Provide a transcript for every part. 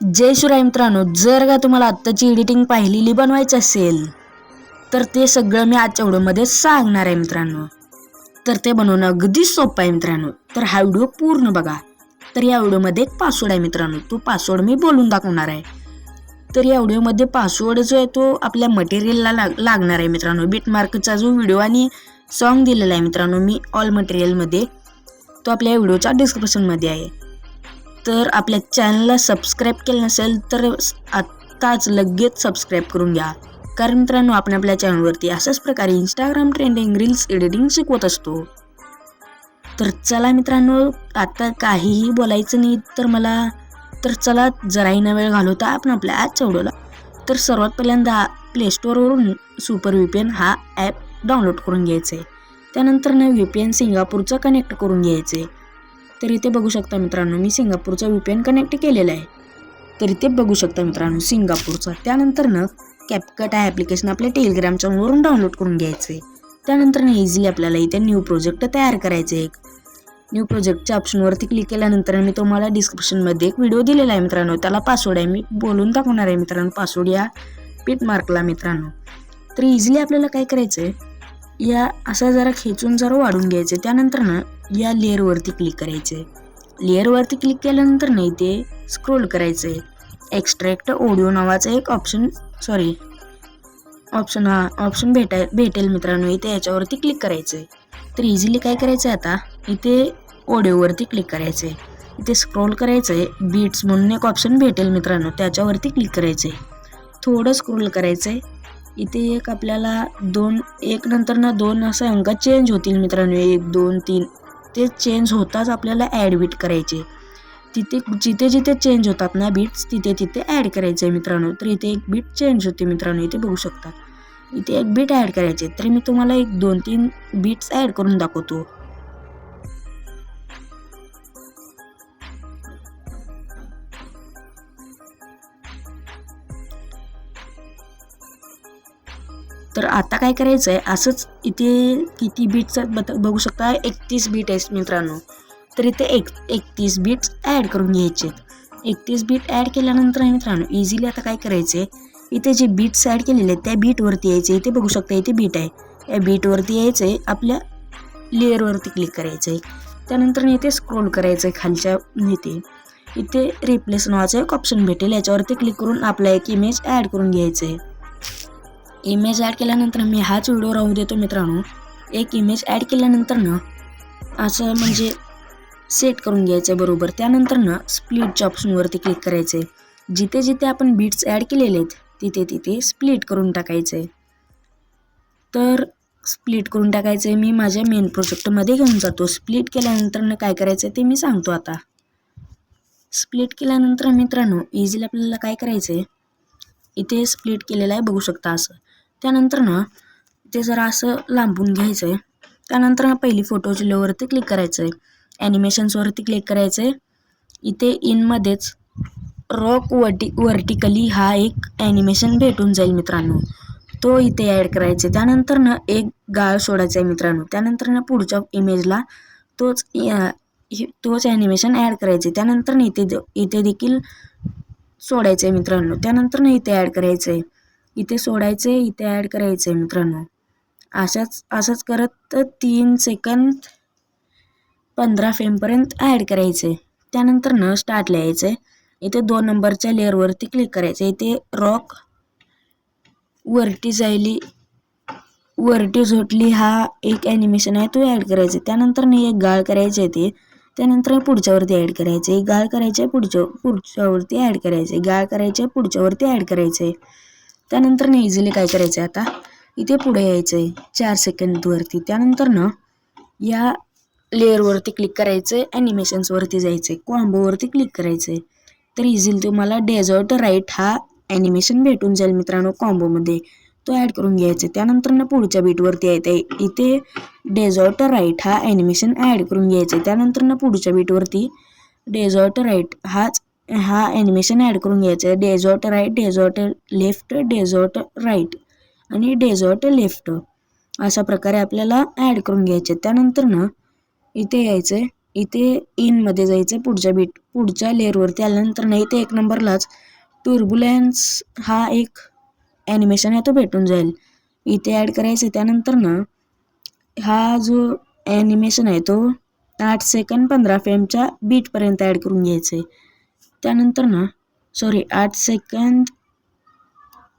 जय शिवराय मित्रांनो जर का तुम्हाला आत्ताची एडिटिंग पाहिलेली बनवायची असेल तर ते सगळं मी आजच्या व्हिडिओमध्ये सांगणार आहे मित्रांनो. तर ते बनवणं अगदी सोपं आहे मित्रांनो. तर हा व्हिडिओ पूर्ण बघा. तर या व्हिडिओमध्ये एक पासवर्ड आहे मित्रांनो. तो पासवर्ड मी बोलून दाखवणार आहे. तर या व्हिडिओमध्ये पासवर्ड जो आहे तो आपल्या मटेरियलला लाग लागणार आहे मित्रांनो. बिटमार्कचा जो व्हिडिओ आणि सॉन्ग दिलेला आहे मित्रांनो मी ऑल मटेरियलमध्ये तो आपल्या व्हिडिओच्या डिस्क्रिप्शनमध्ये आहे. तर आपल्या चॅनलला सबस्क्राईब केलं नसेल तर आत्ताच लगेच सबस्क्राईब करून घ्या. कारण मित्रांनो आपण आपल्या चॅनलवरती अशाच प्रकारे इंस्टाग्राम ट्रेंडिंग रील्स एडिटिंग शिकवत असतो. तर चला मित्रांनो आता काहीही बोलायचं नाही तर मला तर चला जराही न वेळ घालवता आपण आपल्या आजच्या व्हिडिओला. तर सर्वात पहिल्यांदा प्ले स्टोअरवरून सुपर व्ही पी एन हा ॲप डाउनलोड करून घ्यायचा आहे त्यानंतर ना व्ही पी एन सिंगापूरचं कनेक्ट करून घ्यायचं आहे तर इथे बघू शकता मित्रांनो मी सिंगापूरचा व्ही पी एन कनेक्ट केलेला आहे. तर इथे बघू शकता मित्रांनो सिंगापूरचा. त्यानंतरनं कॅपकट आहे ॲप्लिकेशन आपल्या टेलिग्रामच्या वरून डाउनलोड करून घ्यायचं आहे त्यानंतर ना इझिली आपल्याला इथे न्यू प्रोजेक्ट तयार करायचं आहे एक. न्यू प्रोजेक्टच्या ऑप्शनवरती क्लिक केल्यानंतर मी तुम्हाला डिस्क्रिप्शनमध्ये एक व्हिडिओ दिलेला आहे मित्रांनो. त्याला पासवर्ड आहे मी बोलून दाखवणार आहे मित्रांनो पासवर्ड या पीट मार्कला मित्रांनो. तर इझिली आपल्याला काय करायचं आहे या असा जरा खेचून जरा वाढून घ्यायचं त्यानंतर ना या लेअरवरती क्लिक करायचे. लेअरवरती क्लिक केल्यानंतर नाही ते स्क्रोल करायचं. आहे एक्स्ट्रॅक्ट ऑडिओ नावाचं एक ऑप्शन सॉरी ऑप्शन हा ऑप्शन भेटाय भेटेल मित्रांनो इथे याच्यावरती क्लिक करायचं. आहे तर इझिली काय करायचं आहे आता? इथे ऑडिओवरती क्लिक करायचं. आहे इथे स्क्रोल करायचं. आहे बीट्स म्हणून एक ऑप्शन भेटेल मित्रांनो त्याच्यावरती क्लिक करायचं. आहे थोडं स्क्रोल करायचं. आहे इथे एक आपल्याला दोन एक नंतर ना दोन असं अंक चेंज होतील मित्रांनो. एक दोन तीन ते चेंज होताच आपल्याला ॲड बीट करायचे. तिथे जिथे जिथे चेंज होतात ना बीट्स तिथे तिथे ॲड करायचे आहे मित्रांनो. तर इथे एक बीट चेंज होते मित्रांनो इथे बघू शकता. इथे एक बीट ॲड करायचे. तर मी तुम्हाला एक दोन तीन बीट्स ॲड करून दाखवतो. तर आता काय करायचं आहे असंच इथे किती बीटचं बत बघू शकता? एकतीस बीट आहेत मित्रांनो. तर इथे एक एकतीस बीट्स ॲड करून घ्यायचे एकतीस बीट ॲड केल्यानंतर आहे मित्रांनो इझिली आता काय करायचे इथे जे बीट्स ॲड केलेले आहेत त्या बीटवरती यायचे इथे बघू शकता इथे बीट आहे. या बीटवरती यायचं आहे आपल्या लेअरवरती क्लिक करायचं आहे त्यानंतर इथे स्क्रोल करायचं आहे खालच्या इथे. इथे रिप्लेस नावाचं एक ऑप्शन भेटेल. याच्यावरती क्लिक करून आपला एक इमेज ॲड करून घ्यायचं आहे इमेज ॲड केल्यानंतर मी हाच व्हिडिओ राहू देतो मित्रांनो. एक इमेज ॲड केल्यानंतर ना असं म्हणजे सेट करून घ्यायचं आहे बरोबर. त्यानंतर ना स्प्लिटच्या ऑप्शनवरती क्लिक करायचं आहे जिथे जिथे आपण बीट्स ॲड केलेले आहेत तिथे तिथे स्प्लिट करून टाकायचं आहे तर स्प्लिट करून टाकायचं आहे मी माझ्या मेन प्रोजेक्टमध्ये घेऊन जातो. स्प्लिट केल्यानंतरनं काय करायचं आहे ते मी सांगतो आता. स्प्लिट केल्यानंतर मित्रांनो इझिली आपल्याला काय करायचं आहे इथे स्प्लिट केलेलं आहे बघू शकता असं. त्यानंतर ना ते जरा असं लांबून घ्यायचं आहे त्यानंतर ना पहिली फोटो जिल्ह्यावरती क्लिक करायचं आहे ॲनिमेशन्सवरती क्लिक करायचं आहे इथे इनमध्येच रॉक वर्टी वर्टिकली हा एक ॲनिमेशन भेटून जाईल मित्रांनो. तो इथे ॲड करायचा त्यानंतर ना एक गाळ सोडायचा आहे मित्रांनो. त्यानंतर ना पुढच्या इमेजला तोच तोच ॲनिमेशन ॲड करायचे त्यानंतर ना इथे इथे देखील सोडायचं आहे मित्रांनो. त्यानंतर ना इथे ॲड करायचं आहे इथे सोडायचं आहे इथे ॲड करायचं आहे मित्रांनो. अशाच असंच करत तीन सेकंद पंधरा फ्रेमपर्यंत ॲड करायचं. आहे त्यानंतर न स्टार्ट लिहायचं. आहे इथे दोन नंबरच्या लेअरवरती क्लिक करायचं. आहे इथे रॉक वरती जायली वरती झोटली हा एक ॲनिमेशन आहे तो ॲड करायचा. त्यानंतर ना एक गाळ करायचे आहे ते. त्यानंतर पुढच्यावरती ॲड करायचे. गाळ करायचे आहे पुढच्या पुढच्यावरती ॲड करायचं. आहे गाळ करायचे आहे पुढच्यावरती ॲड करायचं. आहे त्यानंतर ना इझिली काय करायचं आहे आता? इथे पुढे यायचं आहे चार सेकंडवरती त्यानंतर ना या लेअरवरती क्लिक करायचं आहे ॲनिमेशन्सवरती जायचं आहे कॉम्बोवरती क्लिक करायचं आहे तर इझिली तुम्हाला डेझर्ट राईट हा ॲनिमेशन भेटून जाईल मित्रांनो कॉम्बोमध्ये तो ॲड करून घ्यायचा आहे त्यानंतर ना पुढच्या बीटवरती यायचं आहे इथे डेझर्ट राईट हा ॲनिमेशन ॲड करून घ्यायचं आहे त्यानंतर ना पुढच्या बीटवरती डेझर्ट राईट हाच हा ॲनिमेशन ॲड करून घ्यायचा. आहे desert right desert left desert right आणि डेझॉर्ट लेफ्ट अशा प्रकारे आपल्याला ॲड करून घ्यायचे. त्यानंतर ना इथे यायचं आहे इथे इनमध्ये जायचं पुढच्या बीट पुढच्या लेअरवरती आल्यानंतर ना इथे एक नंबरलाच टुर्बुलन्स हा एक ॲनिमेशन आहे तो भेटून जाईल. इथे ॲड करायचं त्यानंतर ना हा जो ॲनिमेशन आहे तो आठ सेकंड पंधरा फ्रेमच्या बीटपर्यंत ॲड करून घ्यायचं आहे त्यानंतर ना सॉरी आठ सेकंद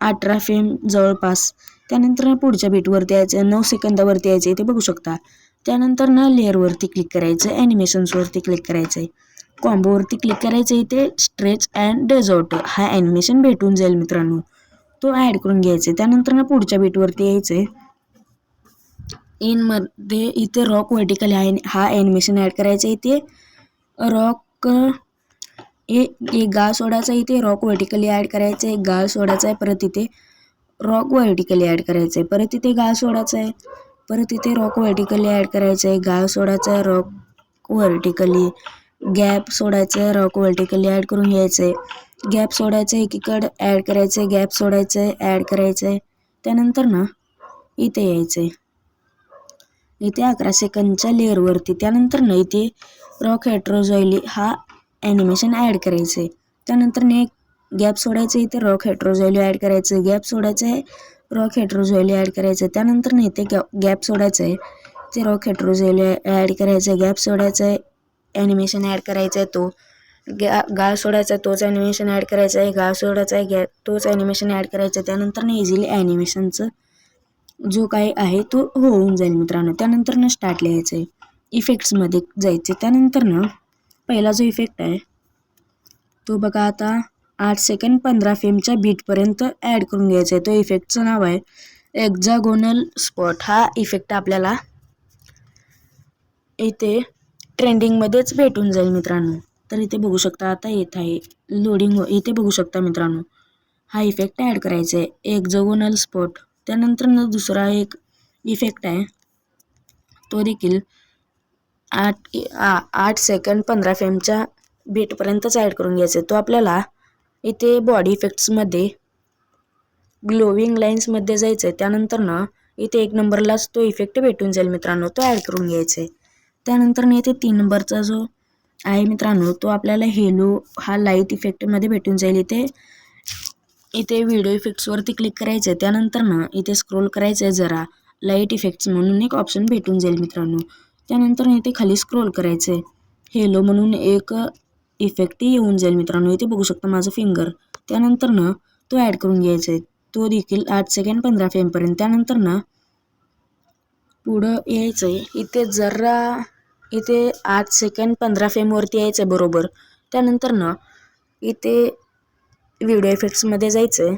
अठरा फेम जवळपास. त्यानंतर ना पुढच्या बीटवरती यायचं नऊ सेकंदावरती यायचं आहे ते बघू शकता. त्यानंतर ना लेअरवरती क्लिक करायचं ॲनिमेशन्सवरती क्लिक करायचं आहे कॉम्बोवरती क्लिक करायचं इथे स्ट्रेच अँड डेझॉर्ट हा ॲनिमेशन भेटून जाईल मित्रांनो. तो ॲड करून घ्यायचा आहे त्यानंतर ना पुढच्या बीटवरती यायचं आहे इनमध्ये इथे रॉक व्हर्टिकल हा हा ॲनिमेशन ॲड करायचं आहे इथे. रॉक हे एक गाळ सोडायचा इथे रॉक व्हर्टिकली ॲड करायचं आहे. गाळ सोडायचा आहे परत इथे रॉक व्हर्टिकली ॲड करायचं आहे. परत इथे गाळ सोडायचं आहे परत इथे रॉक व्हर्टिकली ॲड करायचं आहे. गाळ सोडायचं आहे रॉक व्हर्टिकली गॅप सोडायचं आहे रॉक व्हर्टिकली ॲड करून घ्यायचं आहे. गॅप सोडायचं आहे एकीकडं ॲड करायचं आहे गॅप सोडायचं आहे ॲड करायचं आहे. त्यानंतर ना इथे यायचं आहे. इथे अकरा सेकंदच्या लेअरवरती त्यानंतर ना इथे रॉक हेट्रोझॉइली हा ॲनिमेशन ॲड करायचं. आहे त्यानंतर ने गॅप सोडायचं इथे रॉक हेट्रोझॉइली ॲड करायचं. आहे गॅप सोडायचं आहे रॉक हेट्रोझॉइली ॲड करायचं. आहे त्यानंतर ना इथे गॅ गॅप सोडायचं आहे ते रॉक हेट्रोझॉइली ॲड करायचं. आहे गॅप सोडायचं आहे ॲनिमेशन ॲड करायचा आहे तो गॅ गाळ सोडायचा तोच ॲनिमेशन ॲड करायचा. आहे गाळ सोडायचा आहे गॅ तोच ॲनिमेशन ॲड करायचा. आहे त्यानंतर ना इझिली ॲनिमेशनचं जो काही आहे तो होऊन जाईल मित्रांनो. त्यानंतर ना स्टार्ट लिहायचं. आहे इफेक्ट्समध्ये जायचे. त्यानंतर ना पहिला जो इफेक्ट आहे तो बघा आता आठ सेकंड पंधरा फेमच्या बीटपर्यंत ॲड करून घ्यायचा आहे. तो इफेक्टचं नाव आहे एक्झागोनल स्पॉट हा इफेक्ट आपल्याला इथे ट्रेंडिंगमध्येच भेटून जाईल मित्रांनो. तर इथे बघू शकता आता येत आहे लोडिंग इथे बघू शकता मित्रांनो हा इफेक्ट ॲड करायचा आहे. एक्झागोनल स्पॉट त्यानंतर दुसरा एक इफेक्ट आहे तो देखील आठ आ आठ सेकंड पंधरा फेमच्या बीटपर्यंतच ॲड करून घ्यायचा. आहे तो आपल्याला इथे बॉडी इफेक्ट्समध्ये ग्लोविंग लाईन्समध्ये जायचं आहे त्यानंतर ना इथे एक नंबरलाच तो इफेक्ट भेटून जाईल मित्रांनो. तो ॲड करून घ्यायचा. आहे त्यानंतर इथे तीन नंबरचा जो आहे मित्रांनो तो आपल्याला हेलो हा लाइट इफेक्टमध्ये भेटून जाईल इथे. इथे व्हिडिओ इफेक्ट्सवरती क्लिक करायचं. आहे त्यानंतर ना इथे स्क्रोल करायचं आहे जरा. लाइट इफेक्ट्स म्हणून एक ऑप्शन भेटून जाईल मित्रांनो. त्यानंतर इथे खाली स्क्रोल करायचं आहे हेलो म्हणून एक इफेक्टही येऊन जाईल मित्रांनो. इथे बघू शकता माझं फिंगर त्यानंतर ना तो ॲड करून घ्यायचा आहे तो देखील आठ सेकंड पंधरा फेमपर्यंत त्यानंतर ना पुढं यायचं आहे इथे जरा इथे आठ सेकंड पंधरा फेमवरती यायचं आहे बरोबर. त्यानंतर ना इथे व्हिडिओ इफेक्ट्समध्ये जायचं आहे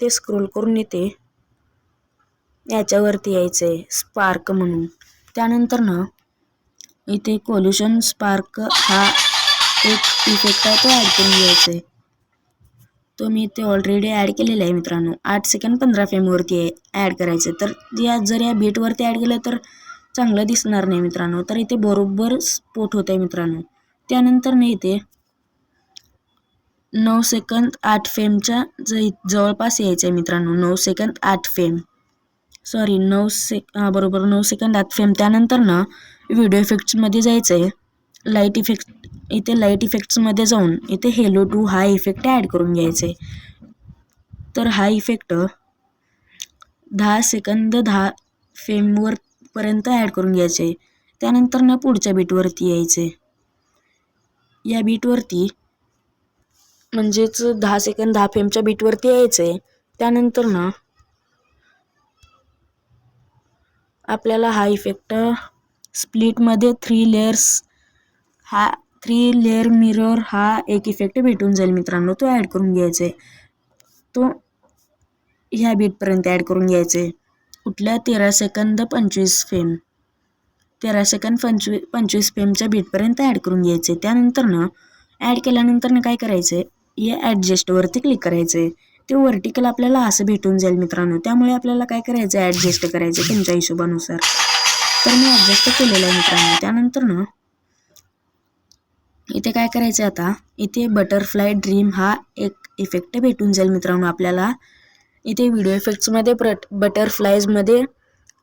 ते स्क्रोल करून इथे याच्यावरती यायचं आहे स्पार्क म्हणून. त्यानंतर ना इथे कोल्युशन स्पार्क हा एक इफेक्ट आहे तो ॲड करून घ्यायचा आहे. तो मी इथे ऑलरेडी ॲड केलेला आहे मित्रांनो. आठ सेकंड पंधरा फेमवरती आहे ॲड करायचं तर या जर या बीटवरती ॲड केलं तर चांगलं दिसणार नाही मित्रांनो. तर इथे बरोबर स्पोट होत आहे मित्रांनो. त्यानंतर नाही इथे नऊ सेकंद आठ फेमच्या ज जवळपास यायचं आहे मित्रांनो. नऊ सेकंद आठ फेम सॉरी नऊ सेक हां बरोबर नऊ सेकंद आठ फेम त्यानंतर ना व्हिडिओ इफेक्ट्समध्ये जायचं आहे लाइट इफेक्ट इथे लाइट इफेक्ट्समध्ये जाऊन इथे हेलो टू हा इफेक्ट ॲड करून घ्यायचं आहे तर हा इफेक्ट दहा सेकंद दहा फेमवर पर्यंत ॲड करून घ्यायचे त्यानंतर ना पुढच्या बीटवरती यायचे या बीटवरती म्हणजेच दहा सेकंद दहा फेमच्या बीटवरती यायचं आहे त्यानंतर ना आपल्याला हा इफेक्ट स्प्लिटमध्ये थ्री लेअर्स हा थ्री लेअर मिरर हा एक इफेक्ट भेटून जाईल मित्रांनो. तो ॲड करून घ्यायचा आहे तो ह्या बीटपर्यंत ॲड करून घ्यायचा आहे कुठल्या तेरा सेकंद पंचवीस फेम तेरा सेकंद पंचवी पंचवीस फेमच्या बीटपर्यंत ॲड करून घ्यायचे आहे त्यानंतर ना ॲड केल्यानंतर ना काय करायचं आहे या ॲडजस्टवरती क्लिक करायचं आहे ते वर्टिकल आपल्याला असं भेटून जाईल मित्रांनो. त्यामुळे आपल्याला काय करायचं आहे ॲडजस्ट करायचं तुमच्या हिशोबानुसार. तर मी ॲडजस्ट केलेलं आहे मित्रांनो. त्यानंतर ना इथे काय करायचं आहे आता? इथे बटरफ्लाय ड्रीम हा एक इफेक्ट भेटून जाईल मित्रांनो आपल्याला. इथे व्हिडिओ इफेक्ट्समध्ये बट बटरफ्लायजमध्ये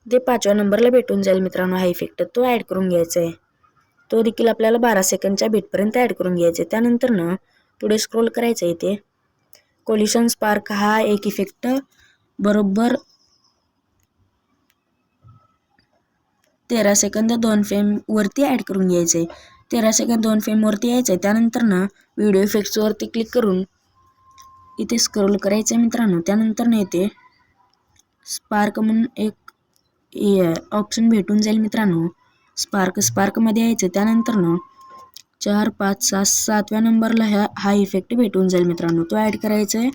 ते पाचव्या नंबरला भेटून जाईल मित्रांनो हा इफेक्ट तो ॲड करून घ्यायचा आहे. तो देखील आपल्याला बारा सेकंडच्या बीटपर्यंत ॲड करून घ्यायचा आहे. त्यानंतर ना पुढे स्क्रोल करायचं आहे इथे. कोलिशन स्पार्क हा एक इफेक्ट बरोबर तेरा सेकंद दोन फ्रेमवरती वरती ॲड करून घ्यायचं आहे तेरा सेकंद दोन फ्रेमवरती यायचं आहे त्यानंतर ना व्हिडिओ इफेक्ट्सवरती क्लिक करून इथे स्क्रोल करायचं आहे मित्रांनो. त्यानंतर ना इथे स्पार्क म्हणून एक ऑप्शन भेटून जाईल मित्रांनो. स्पार्क स्पार्कमध्ये यायचं त्यानंतर ना चार पाच सात सातव्या नंबरला ह्या हा इफेक्ट भेटून जाईल मित्रांनो. तो ॲड करायचा आहे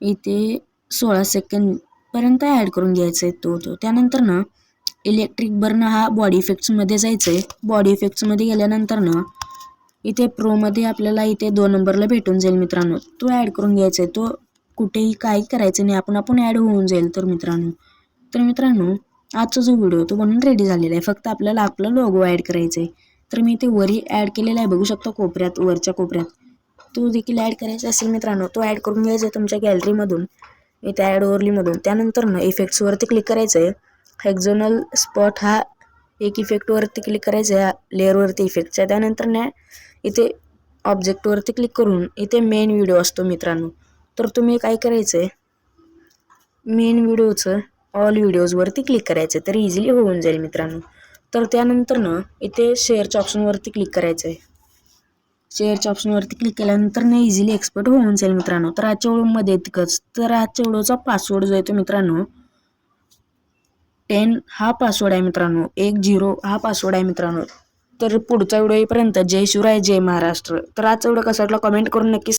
इथे सोळा सेकंडपर्यंत ॲड करून घ्यायचा आहे तो तो. त्यानंतर ना इलेक्ट्रिक बर्न हा बॉडी इफेक्ट्समध्ये जायचं आहे बॉडी इफेक्ट्समध्ये गेल्यानंतर ना इथे प्रोमध्ये आपल्याला इथे दोन नंबरला भेटून जाईल मित्रांनो. तो ॲड करून घ्यायचा आहे तो कुठेही काही करायचं नाही. आपण आपण ॲड होऊन जाईल तर मित्रांनो. तर मित्रांनो आजचा जो व्हिडिओ तो बनून रेडी झालेला आहे. फक्त आपल्याला आपला लोगो ॲड करायचा आहे तर मी ते वरी ॲड केलेला आहे. बघू शकतो कोपऱ्यात वरच्या कोपऱ्यात. तो देखील ॲड करायचा असेल मित्रांनो. तो ॲड करून घ्यायचा आहे तुमच्या गॅलरीमधून इथे ॲड ओवरलीमधून त्यानंतर ना इफेक्ट्सवरती क्लिक करायचं आहे हेक्झोनल स्पॉट हा एक इफेक्टवरती क्लिक करायचं आहे लेअरवरती इफेक्टचा त्यानंतर ना इथे ऑब्जेक्टवरती क्लिक करून इथे मेन व्हिडिओ असतो मित्रांनो. तर तुम्ही काय करायचं आहे मेन व्हिडिओचं ऑल व्हिडिओजवरती क्लिक करायचं तर इझिली होऊन जाईल मित्रांनो. तर त्यानंतर ना इथे शेअरच्या ऑप्शनवरती क्लिक करायचं आहे शेअरच्या ऑप्शनवरती क्लिक केल्यानंतर ना इझिली एक्सपर्ट होऊन जाईल मित्रांनो. तर आजच्या व्हिडिओमध्ये इतकंच. तर आजच्या व्हिडिओचा पासवर्ड जो आहे तो मित्रांनो टेन हा पासवर्ड आहे मित्रांनो. एक झिरो हा पासवर्ड आहे मित्रांनो. तर पुढचा व्हिडिओपर्यंत जय शिवराय जय महाराष्ट्र. तर आजचा व्हिडिओ कसा वाटला कमेंट करून नक्की